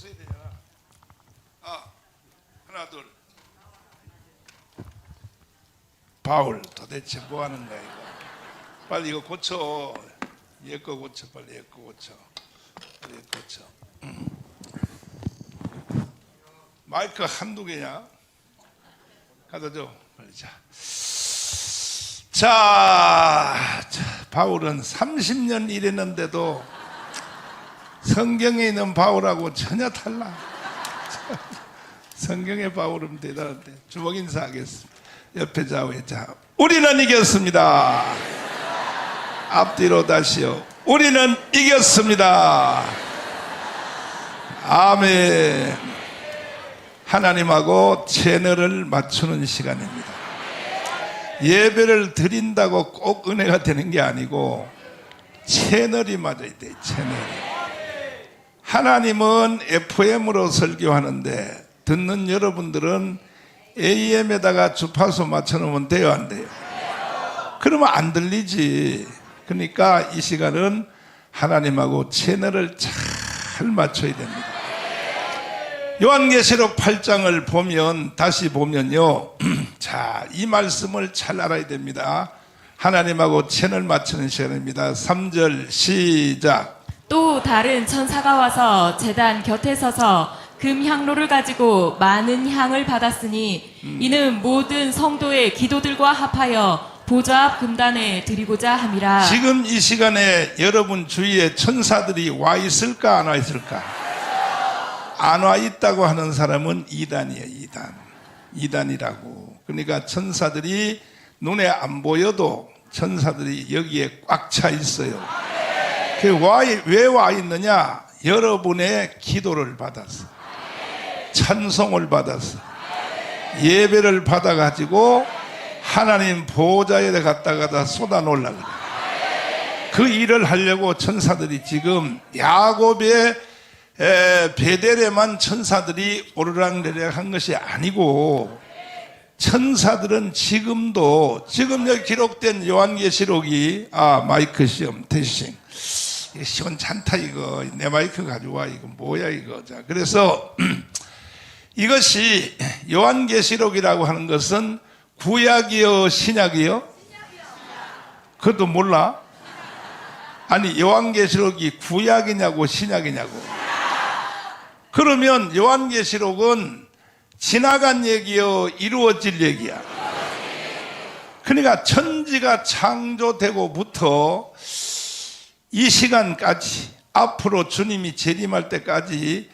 있어야 되잖아. 아, 하나 둘. 바울 도대체 뭐 하는 거야 이거? 빨리 이거 고쳐. 얘 거 고쳐 빨리 얘 거 고쳐. 빨리 얘 고쳐. 음. 마이크 한두 개냐? 갖다 줘 빨리 자. 자, 자, 바울은 30년 일했는데도 성경에 있는 바울하고 전혀 달라. 성경의 바울은 대단한데 주먹 인사하겠습니다. 옆에 좌우에 자, 우리는 이겼습니다. 앞뒤로 다시요. 우리는 이겼습니다. 아멘. 하나님하고 채널을 맞추는 시간입니다. 예배를 드린다고 꼭 은혜가 되는 게 아니고 채널이 맞아야 돼. 채널이. 하나님은 FM으로 설교하는데 듣는 여러분들은 AM에다가 주파수 맞춰놓으면 돼요, 안 돼요? 그러면 안 들리지. 그러니까 이 시간은 하나님하고 채널을 잘 맞춰야 됩니다. 요한계시록 8장을 보면 다시 보면요. 자, 이 말씀을 잘 알아야 됩니다. 하나님하고 채널 맞추는 시간입니다. 3절 시작. 또 다른 천사가 와서 재단 곁에 서서 금 향로를 가지고 많은 향을 받았으니 이는 모든 성도의 기도들과 합하여 보좌 앞 금단에 드리고자 함이라. 지금 이 시간에 여러분 주위에 천사들이 와 있을까 안 와 있을까? 안 와 있다고 하는 사람은 이단이에요, 이단. 이단이라고. 그러니까 천사들이 눈에 안 보여도 천사들이 여기에 꽉 차 있어요. 왜 와 있느냐? 여러분의 기도를 받아서. 찬송을 받아서. 예배를 받아가지고 하나님 보좌에 갖다가 쏟아 놓으려고 그래. 그 일을 하려고 천사들이 지금 야곱의 에, 베델에만 천사들이 오르락내리락 한 것이 아니고 천사들은 지금도 지금 여기 기록된 요한계시록이 아 마이크 시험 이거 시원찮다 이거 내 마이크 가져와 이거 뭐야 이거. 자 그래서 이것이 요한계시록이라고 하는 것은 구약이요 신약이요? 그것도 몰라. 아니 요한계시록이 구약이냐고 신약이냐고. 그러면 요한계시록은 지나간 얘기요 이루어질 얘기야. 그러니까 천지가 창조되고부터 이 시간까지 앞으로 주님이 재림할 때까지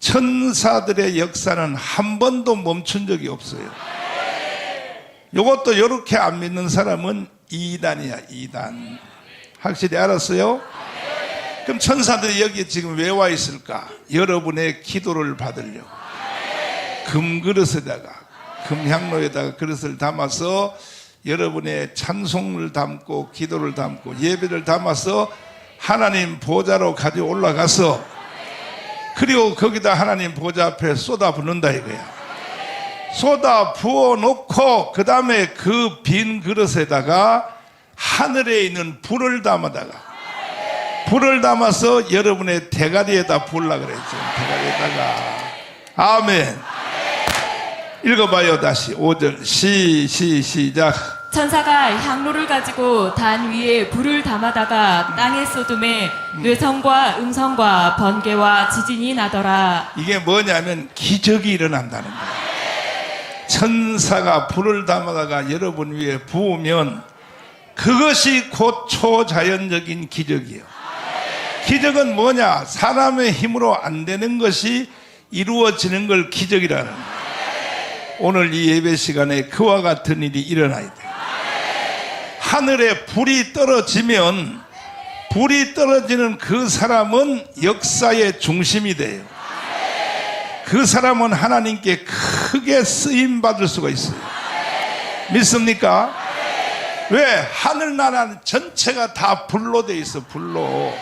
천사들의 역사는 한 번도 멈춘 적이 없어요. 이것도 이렇게 안 믿는 사람은 이단이야, 이단. 확실히 알았어요? 그럼 천사들이 여기 지금 왜 와 있을까? 여러분의 기도를 받으려고. 금그릇에다가, 금향로에다가 그릇을 담아서 여러분의 찬송을 담고 기도를 담고 예배를 담아서 하나님 보좌로 가져 올라가서 그리고 거기다 하나님 보좌 앞에 쏟아 붓는다 이거야. 쏟아 부어 놓고 그 다음에 그 빈 그릇에다가 하늘에 있는 불을 담아다가 불을 담아서 여러분의 대가리에다 불라 그랬죠. 대가리에다가 아멘. 읽어봐요 다시 5절 시 시 시작. 천사가 향로를 가지고 단 위에 불을 담아다가 땅에 쏟음에 뇌성과 음성과 번개와 지진이 나더라. 이게 뭐냐면 기적이 일어난다는 거예요. 천사가 불을 담아다가 여러분 위에 부으면 그것이 곧 초자연적인 기적이에요. 기적은 뭐냐? 사람의 힘으로 안 되는 것이 이루어지는 걸 기적이라는 거예요. 오늘 이 예배 시간에 그와 같은 일이 일어나야 돼요. 하늘에 불이 떨어지면 불이 떨어지는 그 사람은 역사의 중심이 돼요. 그 사람은 하나님께 크게 쓰임 받을 수가 있어요. 믿습니까? 왜? 하늘나라는 전체가 다 불로 돼 있어, 불로.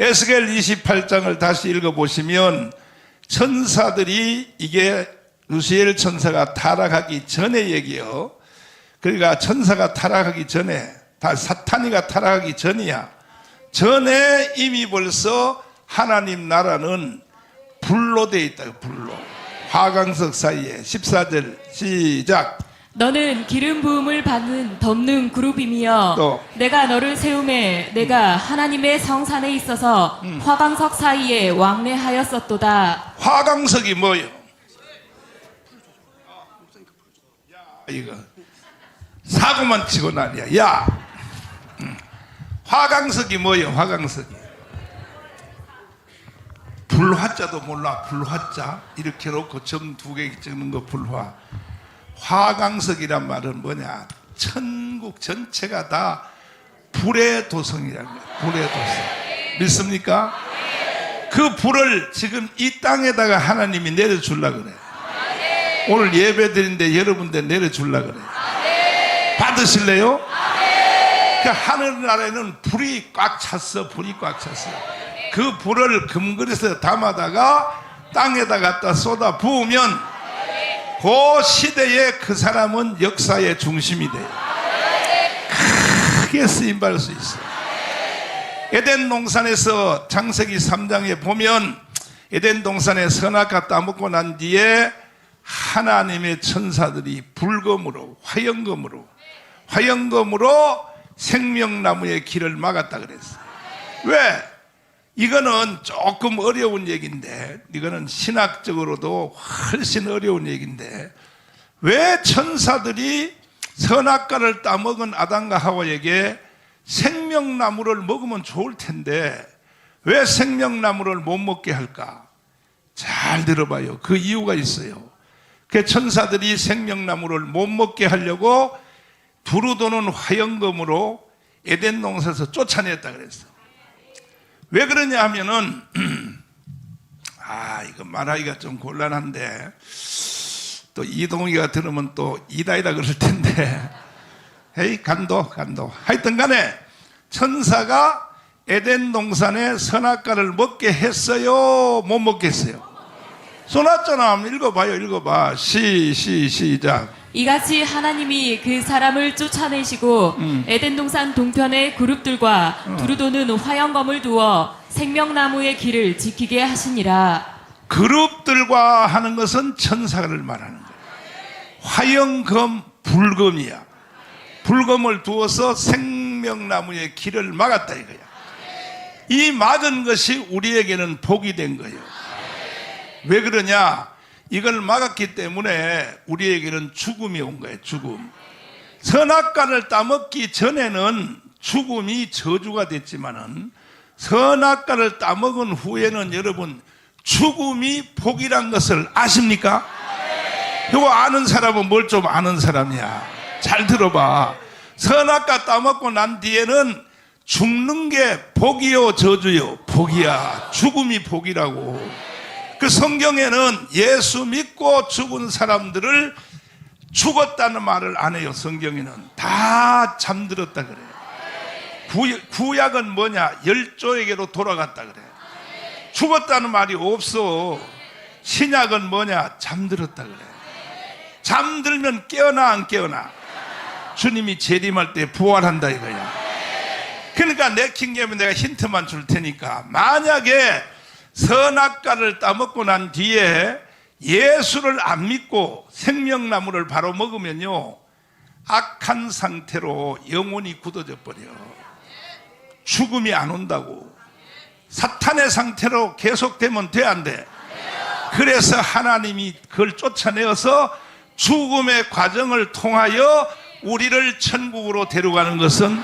에스겔 28장을 다시 읽어 보시면 천사들이 이게 루시엘 천사가 타락하기 전에 얘기요. 그러니까 천사가 타락하기 전에, 다 사탄이가 타락하기 전이야. 전에 이미 벌써 하나님 나라는 불로 돼 있다. 불로. 화강석 사이에 14절 시작. 너는 기름 부음을 받는 덮는 그룹이며 또. 내가 너를 세움에 내가 하나님의 성산에 있어서 음. 화강석 사이에 왕래하였었도다. 화강석이 뭐요? 야 이거 사고만 치고 난리야. 야 음. 화강석이 뭐요? 화강석이 불화자도 몰라. 불화자 이렇게 놓고 점 두 개 찍는 거 불화. 화강석이란 말은 뭐냐? 천국 전체가 다 불의 도성이라는 거야. 불의 도성. 믿습니까? 그 불을 지금 이 땅에다가 하나님이 내려줄라 그래. 오늘 예배 드린데 여러분들 내려줄라 그래. 받으실래요? 그 하늘나라에는 불이 꽉 찼어. 불이 꽉 찼어. 그 불을 금그릇에 담아다가 땅에다 갖다 쏟아 부으면 그 시대에 그 사람은 역사의 중심이 돼요. 크게 쓰임 받을 수 있어요. 에덴 동산에서 창세기 3장에 보면 에덴 동산에 선악과 따먹고 난 뒤에 하나님의 천사들이 불검으로 화영검으로 화영검으로 생명나무의 길을 막았다 그랬어요. 왜? 이거는 조금 어려운 얘기인데 이거는 신학적으로도 훨씬 어려운 얘기인데 왜 천사들이 선악과를 따먹은 아담과 하와에게 생명나무를 먹으면 좋을 텐데 왜 생명나무를 못 먹게 할까? 잘 들어봐요. 그 이유가 있어요. 그 천사들이 생명나무를 못 먹게 하려고 두루도는 화영검으로 에덴 농사에서 쫓아냈다 그랬어. 왜 그러냐 하면은 아 이거 말하기가 좀 곤란한데 또 이동희가 들으면 또 이다이다 그럴 텐데. 에이 간도 간도 하여튼 간에 천사가 에덴 동산에 선악과를 먹게 했어요? 못 먹게 했어요? 써놨잖아 한번 읽어봐요. 읽어봐. 시 시 시작 이같이 하나님이 그 사람을 쫓아내시고 음. 에덴 동산 동편의 그룹들과 어. 두루도는 화영검을 두어 생명나무의 길을 지키게 하시니라. 그룹들과 하는 것은 천사를 말하는 거예요. 화영검 불검이야. 불검을 두어서 생명나무의 길을 막았다 이거야. 이 막은 것이 우리에게는 복이 된 거예요. 왜 그러냐? 이걸 막았기 때문에 우리에게는 죽음이 온 거예요. 죽음. 선악과를 따먹기 전에는 죽음이 저주가 됐지만은 선악과를 따먹은 후에는 여러분 죽음이 복이란 것을 아십니까? 이거 아는 사람은 뭘 좀 아는 사람이야. 잘 들어봐. 선악과 따먹고 난 뒤에는 죽는 게 복이요 저주요 복이야. 죽음이 복이라고. 그 성경에는 예수 믿고 죽은 사람들을 죽었다는 말을 안 해요. 성경에는 다 잠들었다 그래요. 구, 구약은 뭐냐? 열조에게로 돌아갔다 그래. 죽었다는 말이 없어. 신약은 뭐냐? 잠들었다 그래. 잠들면 깨어나 안 깨어나? 주님이 재림할 때 부활한다 이거야. 그러니까 내킨 김에 내가 힌트만 줄 테니까 만약에 선악과를 따먹고 난 뒤에 예수를 안 믿고 생명나무를 바로 먹으면요 악한 상태로 영혼이 굳어져 버려 죽음이 안 온다고 사탄의 상태로 계속되면 돼 안 돼? 그래서 하나님이 그걸 쫓아내어서 죽음의 과정을 통하여 우리를 천국으로 데려가는 것은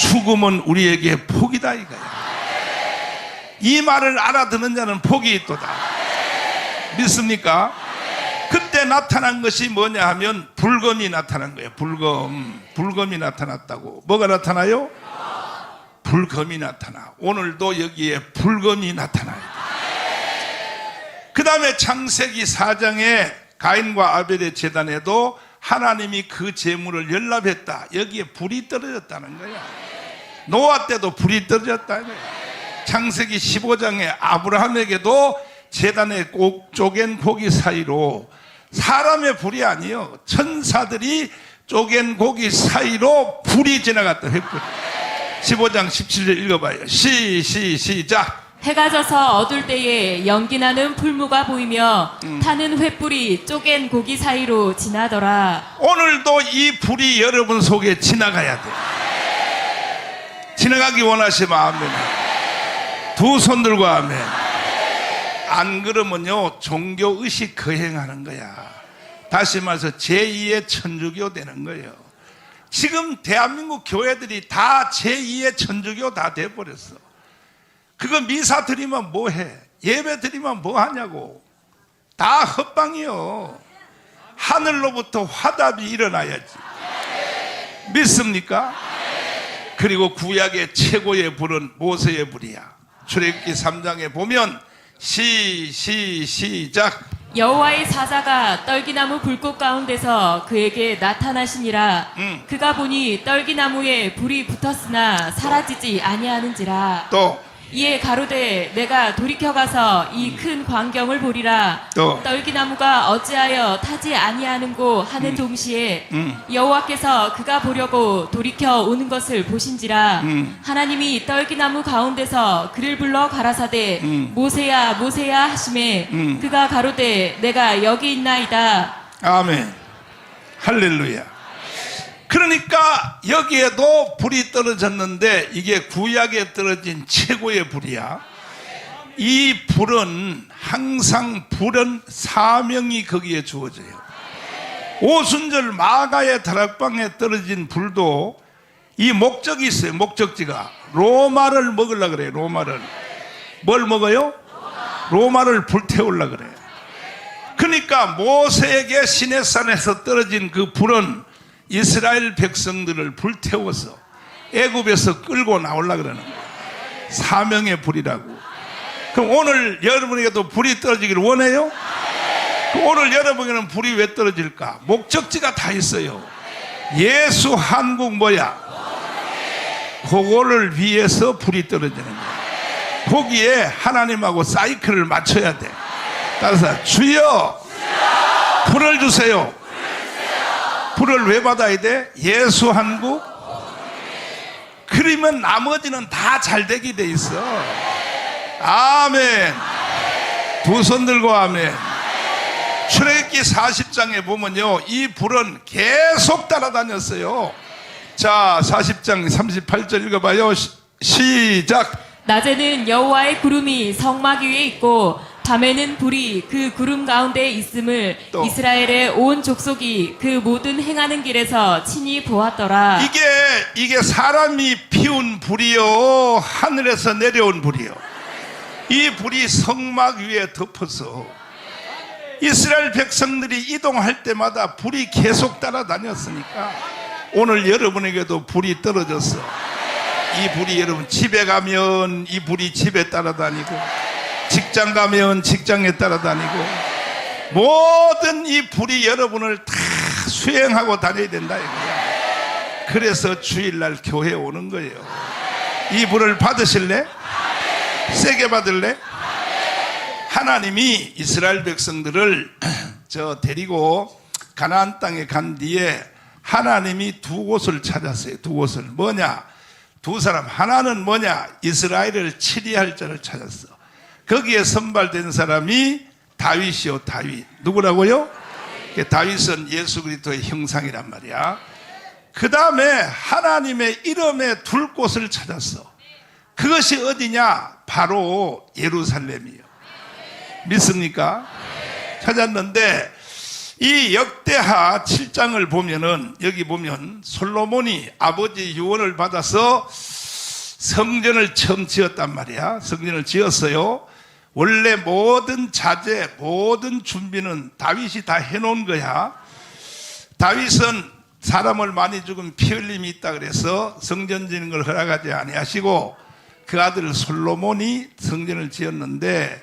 죽음은 우리에게 복이다 이거야. 이 말을 알아듣는 자는 복이 있도다. 믿습니까? 그때 나타난 것이 뭐냐 하면 불검이 나타난 거예요. 불검. 불검이 나타났다고. 뭐가 나타나요? 불검이 나타나. 오늘도 여기에 불검이 나타나요. 그 다음에 창세기 4장에 가인과 아벨의 재단에도 하나님이 그 재물을 연락했다. 여기에 불이 떨어졌다는 거야. 노아 때도 불이 떨어졌다는 거야. 창세기 15장에 아브라함에게도 재단의 꼭 쪼갠 고기 사이로 사람의 불이 아니요 천사들이 쪼갠 고기 사이로 불이 지나갔다 횃불 15장 17절 읽어봐요 시, 시, 시작 해가 져서 어둘 때에 연기 나는 풀무가 보이며 타는 횃불이 쪼갠 고기 사이로 지나더라. 오늘도 이 불이 여러분 속에 지나가야 돼. 지나가기 원하시면 아멘. 두 손 들고 아멘. 안 그러면요 종교 의식 거행하는 거야. 다시 말해서 제2의 천주교 되는 거예요. 지금 대한민국 교회들이 다 제2의 천주교 다 돼버렸어. 그거 미사 드리면 뭐 해? 예배 드리면 뭐 하냐고. 다 헛방이요. 하늘로부터 화답이 일어나야지. 믿습니까? 그리고 구약의 최고의 불은 모세의 불이야. 출애굽기 3장에 보면 시, 시, 시작. 여호와의 사자가 떨기나무 불꽃 가운데서 그에게 나타나시니라. 음. 그가 보니 떨기나무에 불이 붙었으나 사라지지 아니하는지라. 또, 이에 가로되 내가 돌이켜 가서 이 큰 광경을 보리라. 또. 떨기나무가 어찌하여 타지 아니하는고 하는 동시에 음. 여호와께서 그가 보려고 돌이켜 오는 것을 보신지라. 음. 하나님이 떨기나무 가운데서 그를 불러 가라사대 음. 모세야 모세야 하심에 음. 그가 가로되 내가 여기 있나이다. 아멘. 할렐루야. 그러니까 여기에도 불이 떨어졌는데 이게 구약에 떨어진 최고의 불이야. 이 불은 항상 불은 사명이 거기에 주어져요. 오순절 마가의 다락방에 떨어진 불도 이 목적이 있어요. 목적지가 로마를 먹으려 그래요. 로마를 뭘 먹어요? 로마를 불태우려 그래요. 그러니까 모세에게 시내산에서 떨어진 그 불은 이스라엘 백성들을 불태워서 애굽에서 끌고 나오려 그러는 거예요. 사명의 불이라고. 그럼 오늘 여러분에게도 불이 떨어지기를 원해요? 그럼 오늘 여러분에게는 불이 왜 떨어질까? 목적지가 다 있어요. 예수 한국 뭐야? 그거를 위해서 불이 떨어지는 거예요. 거기에 하나님하고 사이클을 맞춰야 돼. 따라서 주여 불을 주세요. 불을 왜 받아야 돼? 예수 한국 그러면 나머지는 다 잘 되게 돼 있어. 아멘. 두 손 들고 아멘. 출애굽기 40장에 보면요. 이 불은 계속 따라다녔어요. 자, 40장 38절 읽어 봐요. 시작. 낮에는 여호와의 구름이 성막 위에 있고 밤에는 불이 그 구름 가운데 있음을 또. 이스라엘의 온 족속이 그 모든 행하는 길에서 친히 보았더라. 이게 이게 사람이 피운 불이요 하늘에서 내려온 불이요 이 불이 성막 위에 덮어서 이스라엘 백성들이 이동할 때마다 불이 계속 따라다녔으니까 오늘 여러분에게도 불이 떨어졌어 이 불이 여러분 집에 가면 이 불이 집에 따라다니고 직장 가면 직장에 따라다니고 모든 이 불이 여러분을 다 수행하고 다녀야 된다 이거야. 그래서 주일날 교회 오는 거예요. 이 불을 받으실래? 세게 받을래? 하나님이 이스라엘 백성들을 저 데리고 가나안 땅에 간 뒤에 하나님이 두 곳을 찾았어요. 두 곳을 뭐냐? 두 사람 하나는 뭐냐? 이스라엘을 치리할 자를 찾았어. 거기에 선발된 사람이 다윗이요 다윗. 누구라고요? 그 다윗은 예수 그리스도의 형상이란 말이야. 그 다음에 하나님의 이름에 둘 곳을 찾았어. 그것이 어디냐? 바로 예루살렘이요. 믿습니까? 찾았는데 이 역대하 7장을 보면은 여기 보면 솔로몬이 아버지 유언을 받아서 성전을 처음 지었단 말이야. 성전을 지었어요. 원래 모든 자재, 모든 준비는 다윗이 다 해놓은 거야. 다윗은 사람을 많이 죽은 피 흘림이 있다 그래서 성전 지는 걸 허락하지 아니하시고 그 아들 솔로몬이 성전을 지었는데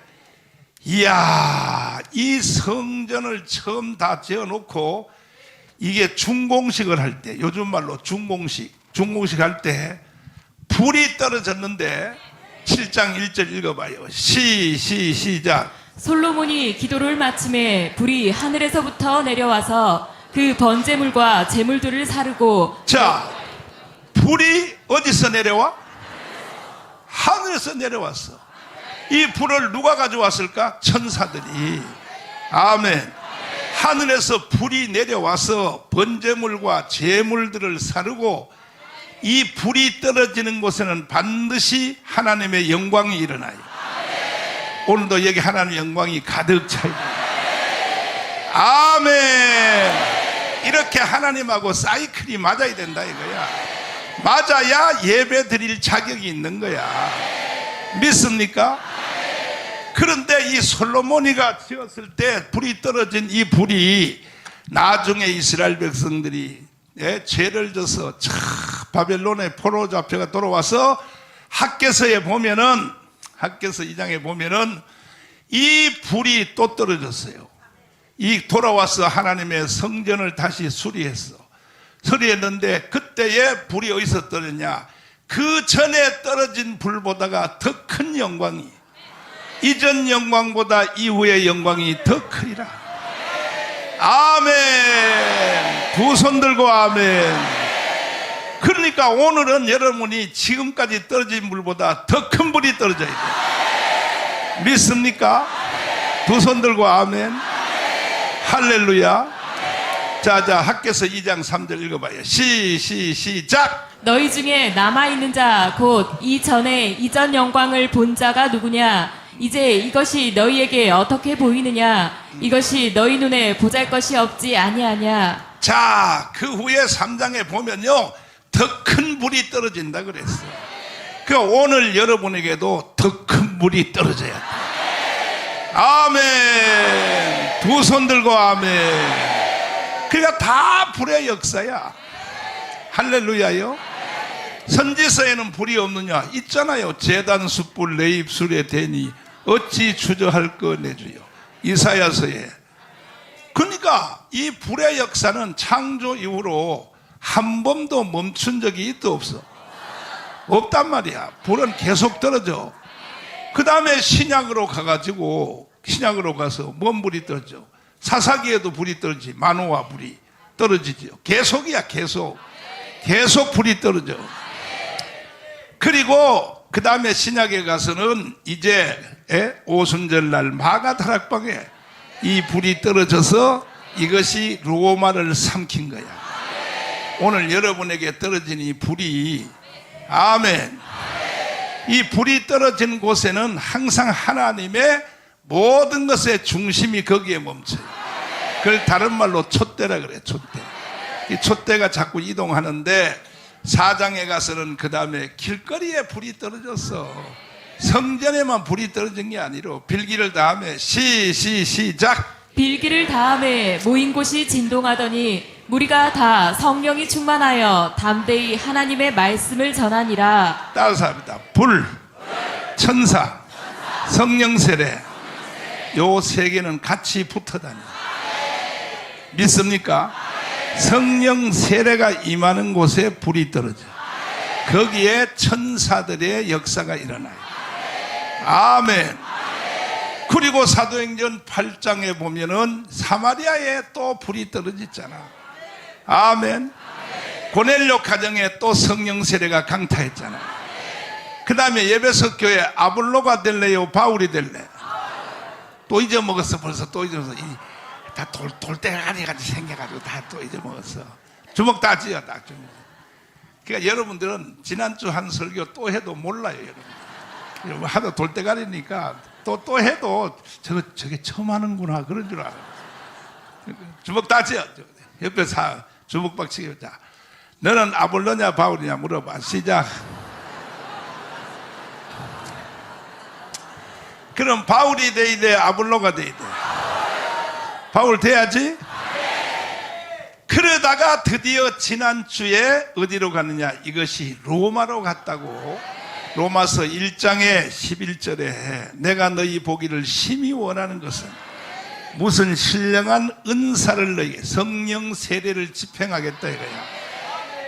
이야 이 성전을 처음 다 지어놓고 이게 중공식을 할 때 요즘 말로 중공식 중공식 할 때 불이 떨어졌는데 7장 1절 읽어봐요 시 시 시작 솔로몬이 기도를 마침에 불이 하늘에서부터 내려와서 그 번제물과 제물들을 사르고 자, 불이 어디서 내려와? 하늘에서 내려왔어. 이 불을 누가 가져왔을까? 천사들이. 아멘. 하늘에서 불이 내려와서 번제물과 제물들을 사르고 이 불이 떨어지는 곳에는 반드시 하나님의 영광이 일어나요. 오늘도 여기 하나님의 영광이 가득 차 있다. 아멘. 이렇게 하나님하고 사이클이 맞아야 된다 이거야. 맞아야 예배 드릴 자격이 있는 거야. 믿습니까? 그런데 이 솔로몬이가 지었을 때 불이 떨어진 이 불이 나중에 이스라엘 백성들이 예, 죄를 져서 차 바벨론의 포로 잡혀가 돌아와서 학계서에 보면은 학계서 2장에 보면은 이 불이 또 떨어졌어요. 이 돌아와서 하나님의 성전을 다시 수리했어. 수리했는데 그때에 불이 어디서 떨어졌냐? 그 전에 떨어진 불보다가 더 큰 영광이 이전 영광보다 이후의 영광이 더 크리라. 아멘. 두 손 들고 아멘. 그러니까 오늘은 여러분이 지금까지 떨어진 불보다 더 큰 불이 떨어져야 돼. 믿습니까? 두 손 들고 아멘. 할렐루야. 자, 자, 학교에서 2장 3절 읽어봐요. 시, 시, 시작. 너희 중에 남아있는 자, 곧 이전에 이전 영광을 본 자가 누구냐? 이제 이것이 너희에게 어떻게 보이느냐? 이것이 너희 눈에 보잘 것이 없지 아니하냐? 자, 그 후에 3장에 보면요. 더 큰 불이 떨어진다 그랬어요. 그 오늘 여러분에게도 더 큰 불이 떨어져야 돼. 아멘. 두 손 들고 아멘. 그러니까 다 불의 역사야. 할렐루야요. 선지서에는 불이 없느냐? 있잖아요. 재단 숯불 내 입술에 대니 어찌 주저할 거 내 주요. 이사야서에. 그러니까 이 불의 역사는 창조 이후로 한 번도 멈춘 적이 있도 없어. 없단 말이야. 불은 계속 떨어져. 그 다음에 신약으로 가가지고 신약으로 가서 뭔 불이 떨어져? 사사기에도 불이 떨어지지. 만호와 불이 떨어지죠. 계속이야, 계속. 계속 불이 떨어져. 그리고 그 다음에 신약에 가서는 이제 예? 오순절 날 마가 다락방에 이 불이 떨어져서 이것이 로마를 삼킨 거야. 오늘 여러분에게 떨어진 이 불이 아멘. 이 불이 떨어진 곳에는 항상 하나님의 모든 것의 중심이 거기에 멈춰요. 그걸 다른 말로 촛대라 그래, 촛대. 이 촛대가 자꾸 이동하는데 사장에 가서는 그 다음에 길거리에 불이 떨어졌어. 성전에만 불이 떨어진 게 아니라 빌기를 다음에 시, 시, 시작. 빌기를 다음에 모인 곳이 진동하더니 무리가 다 성령이 충만하여 담대히 하나님의 말씀을 전하니라. 따라서 합니다. 불, 천사, 성령 세례. 요 세 개는 같이 붙어 다녀. 믿습니까? 성령 세례가 임하는 곳에 불이 떨어져. 거기에 천사들의 역사가 일어나요. 아멘. 그리고 사도행전 8장에 보면은 사마리아에 또 불이 떨어졌잖아. 아멘. 고넬료 가정에 또 성령 세례가 강타했잖아. 그 다음에 예배석 교회 아볼로가 될래요? 바울이 될래? 또 잊어먹었어. 벌써 또 잊어먹었어. 이, 다 돌, 돌대가리 같이 생겨가지고 다 또 잊어먹었어. 주먹 다 쥐어, 딱 주먹. 그러니까 여러분들은 지난주 한 설교 또 해도 몰라요, 여러분. 여러분 하도 돌대가리니까 또, 또 해도 저거, 저게 처음 하는구나. 그런 줄 알아요. 주먹 다 쥐어. 옆에 사, 주먹 박치기. 자, 너는 아볼로냐, 바울이냐 물어봐. 시작. 그럼 바울이 돼야 돼, 아볼로가 돼야 돼. 바울 돼야지? 그러다가 드디어 지난주에 어디로 갔느냐? 이것이 로마로 갔다고. 로마서 1장에 11절에 내가 너희 보기를 심히 원하는 것은 무슨 신령한 은사를 너희에게 성령 세례를 집행하겠다 이거야.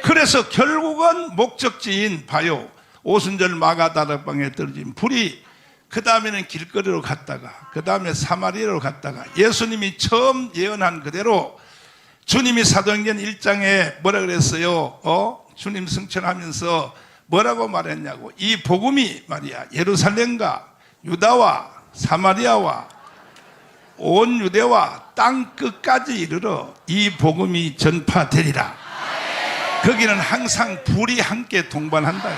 그래서 결국은 목적지인 바요 오순절 마가다락방에 떨어진 불이 그 다음에는 길거리로 갔다가 그 다음에 사마리아로 갔다가 예수님이 처음 예언한 그대로 주님이 사도행전 1장에 뭐라 그랬어요? 어? 주님 승천하면서 뭐라고 말했냐고 이 복음이 말이야 예루살렘과 유다와 사마리아와 온 유대와 땅 끝까지 이르러 이 복음이 전파되리라. 거기는 항상 불이 함께 동반한다.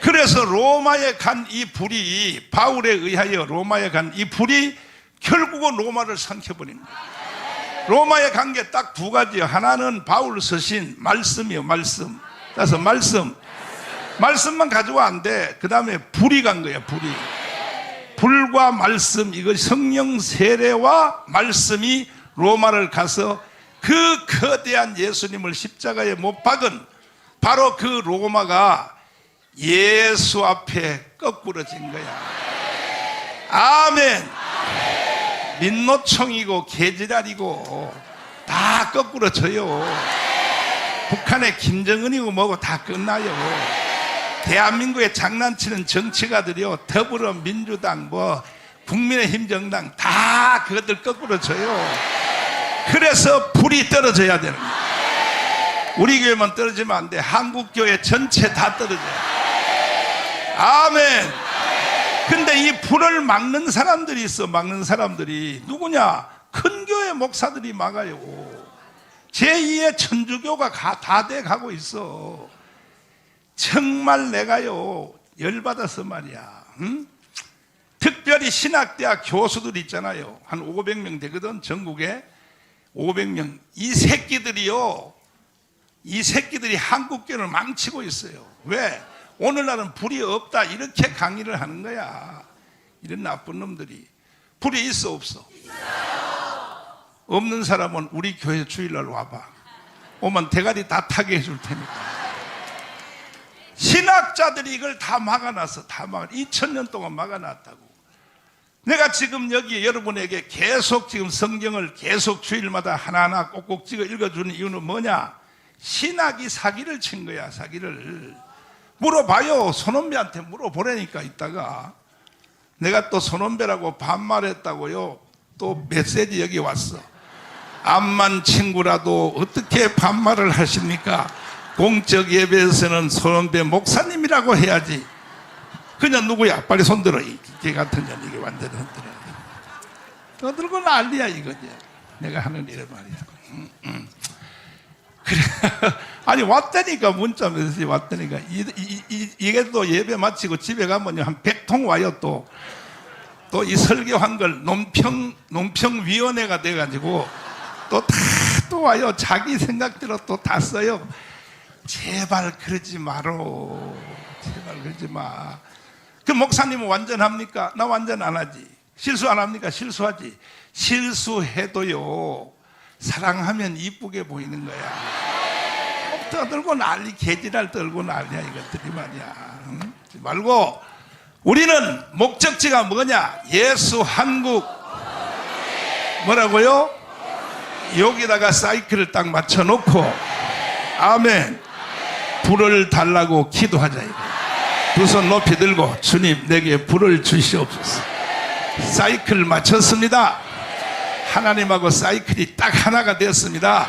그래서 로마에 간 이 불이 바울에 의하여 로마에 간 이 불이 결국은 로마를 삼켜버립니다. 로마에 간 게 딱 두 가지요. 하나는 바울 서신 말씀이요, 말씀. 따라서 말씀. 말씀만 가져와 안 돼. 그 다음에 불이 간 거야, 불이. 불과 말씀, 이거 성령 세례와 말씀이 로마를 가서 그 거대한 예수님을 십자가에 못 박은 바로 그 로마가 예수 앞에 거꾸러진 거야. 아멘. 민노총이고 개지랄이고 다 거꾸러져요. 북한의 김정은이고 뭐고 다 끝나요. 대한민국에 장난치는 정치가들이요. 더불어민주당 뭐 국민의힘 정당 다 그것들 거꾸러져요. 그래서 불이 떨어져야 되는 거예요. 우리 교회만 떨어지면 안 돼. 한국 교회 전체 다 떨어져요. 아멘. 근데 이 불을 막는 사람들이 있어. 막는 사람들이 누구냐? 큰 교회 목사들이 막아요. 제2의 천주교가 다 돼 가고 있어. 정말 내가요 열받아서 말이야. 응? 특별히 신학대학 교수들 있잖아요. 한 500명 되거든 전국에 500명. 이 새끼들이요. 이 새끼들이 한국교를 망치고 있어요. 왜? 오늘날은 불이 없다 이렇게 강의를 하는 거야. 이런 나쁜 놈들이 불이 있어 없어? 없는 사람은 우리 교회 주일날 와봐. 오면 대가리 다 타게 해줄 테니까. 신학자들이 이걸 다 막아놨어. 다 막아. 2000년 동안 막아놨다고. 내가 지금 여기 여러분에게 계속 지금 성경을 계속 주일마다 하나하나 꼭꼭 찍어 읽어주는 이유는 뭐냐? 신학이 사기를 친 거야, 사기를. 물어봐요. 손원배한테 물어보라니까, 이따가. 내가 또 손원배라고 반말했다고요. 또 메시지 여기 왔어. 암만 친구라도 어떻게 반말을 하십니까? 공적 예배에서는 손원배 목사님이라고 해야지. 그냥 누구야? 빨리 손들어. 이개 같은 년 이게 완전히 흔들어. 떠들고 난리야 이거지. 내가 하는 일을 말이야. 음, 음. 그래. 아니 왔다니까 문자 메시지 왔다니까 이, 이, 이, 이게 또 예배 마치고 집에 가면 한 100통 와요 또. 또 이 설교한 걸 논평 논평위원회가 돼가지고 또 다또 와요 자기 생각대로 또 다 써요 제발 그러지 마로. 제발 그러지 마 그 목사님은 완전합니까? 나 완전 안 하지. 실수 안 합니까? 실수하지. 실수해도요 사랑하면 이쁘게 보이는 거야. 떠들고 난리 개지랄 떨고 난리야 이것들이 말이야. 응? 말고 우리는 목적지가 뭐냐? 예수 한국. 뭐라고요? 여기다가 사이클을 딱 맞춰놓고. 아멘 불을 달라고 기도하자 두 손 높이 들고 주님 내게 불을 주시옵소서. 사이클 맞췄습니다. 하나님하고 사이클이 딱 하나가 되었습니다.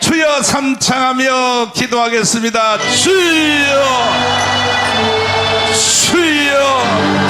주여 삼창하며 기도하겠습니다. 주여! 주여